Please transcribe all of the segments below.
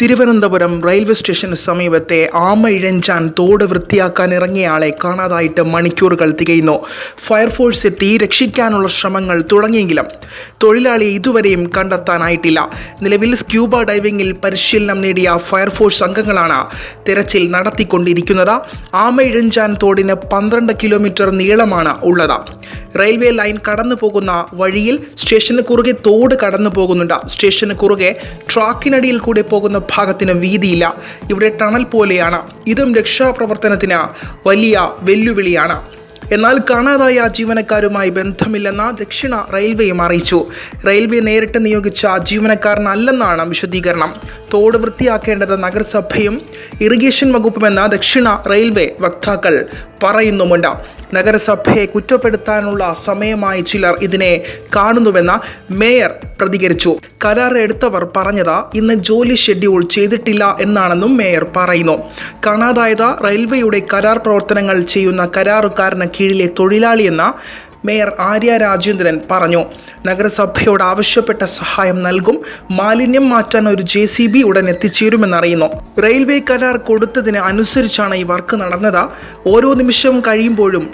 Thiruvananthapuram railway സ്റ്റേഷന് സമീപത്തെ ആമ ഇഴഞ്ചാൻ തോട് വൃത്തിയാക്കാൻ ഇറങ്ങിയയാളെ കാണാതായിട്ട് മണിക്കൂറുകൾ തികയുന്നു. ഫയർഫോഴ്സ് എത്തി രക്ഷിക്കാനുള്ള ശ്രമങ്ങൾ തുടങ്ങിയെങ്കിലും തൊഴിലാളിയെ ഇതുവരെയും കണ്ടെത്താനായിട്ടില്ല. നിലവിൽ സ്ക്യൂബ ഡൈവിംഗിൽ പരിശീലനം നേടിയ ഫയർഫോഴ്സ് അംഗങ്ങളാണ് തിരച്ചിൽ നടത്തിക്കൊണ്ടിരിക്കുന്നത്. ആമ ഇഴഞ്ചാൻ തോടിന് പന്ത്രണ്ട് കിലോമീറ്റർ നീളമാണ് ഉള്ളത്. റെയിൽവേ ലൈൻ കടന്നു പോകുന്ന വഴിയിൽ സ്റ്റേഷന് കുറുകെ തോട് കടന്നു പോകുന്നുണ്ട് സ്റ്റേഷന് കുറുകെ ട്രാക്കിനടിയിൽ കൂടെ പോകുന്ന ഭാഗത്തിന് വീതിയില്ല. ഇവിടെ ടണൽ പോലെയാണ്. ഇതും രക്ഷാപ്രവർത്തനത്തിന് വലിയ വെല്ലുവിളിയാണ്. എന്നാൽ കാണാതായ ജീവനക്കാരുമായി ബന്ധമില്ലെന്ന് ദക്ഷിണ റെയിൽവേയും അറിയിച്ചു. റെയിൽവേ നേരിട്ട് നിയോഗിച്ച ജീവനക്കാരനല്ലെന്നാണ് വിശദീകരണം. തോട് വൃത്തിയാക്കേണ്ടത് നഗരസഭയും ഇറിഗേഷൻ വകുപ്പുമെന്ന ദക്ഷിണ റെയിൽവേ വക്താക്കൾ പറയുന്നുമുണ്ട്. നഗരസഭയെ കുറ്റപ്പെടുത്താനുള്ള സമയമായി ചിലർ ഇതിനെ കാണുന്നുവെന്ന് മേയർ പ്രതികരിച്ചു. കരാർ എടുത്തവർ പറഞ്ഞത് ഇന്ന് ജോലി ഷെഡ്യൂൾ ചെയ്തിട്ടില്ല എന്നാണെന്നും മേയർ പറയുന്നു. കാണാതായത് റെയിൽവേയുടെ കരാർ പ്രവർത്തനങ്ങൾ ചെയ്യുന്ന കരാറുകാരന് കീഴിലെ തൊഴിലാളിയെന്ന മേയർ ആര്യ രാജേന്ദ്രൻ പറഞ്ഞു. നഗരസഭയോട് ആവശ്യപ്പെട്ട സഹായം നൽകും മാലിന്യം മാറ്റാൻ ഒരു ജെ സി ബി ഉടൻ എത്തിച്ചേരുമെന്നറിയുന്നു. റെയിൽവേ കരാർ കൊടുത്തതിന് അനുസരിച്ചാണ് ഈ വർക്ക് നടന്നത്. ഓരോ നിമിഷം കഴിയുമ്പോഴും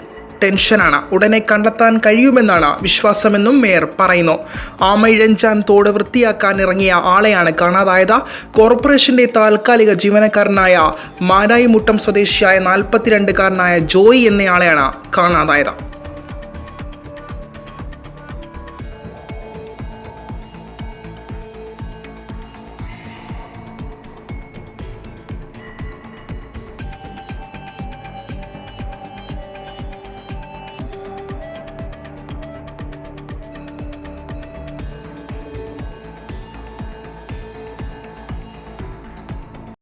ടെൻഷനാണ്. ഉടനെ കണ്ടെത്താൻ കഴിയുമെന്നാണ് വിശ്വാസമെന്നും മേയർ പറയുന്നു. ആമയിഴഞ്ചാൻ തോട് വൃത്തിയാക്കാൻ ഇറങ്ങിയ ആളെയാണ് കാണാതായത്. കോർപ്പറേഷന്റെ താൽക്കാലിക ജീവനക്കാരനായ മാരായിമുട്ടം സ്വദേശിയായ നാൽപ്പത്തിരണ്ടുകാരനായ ജോയി എന്നയാളെയാണ് കാണാതായത്.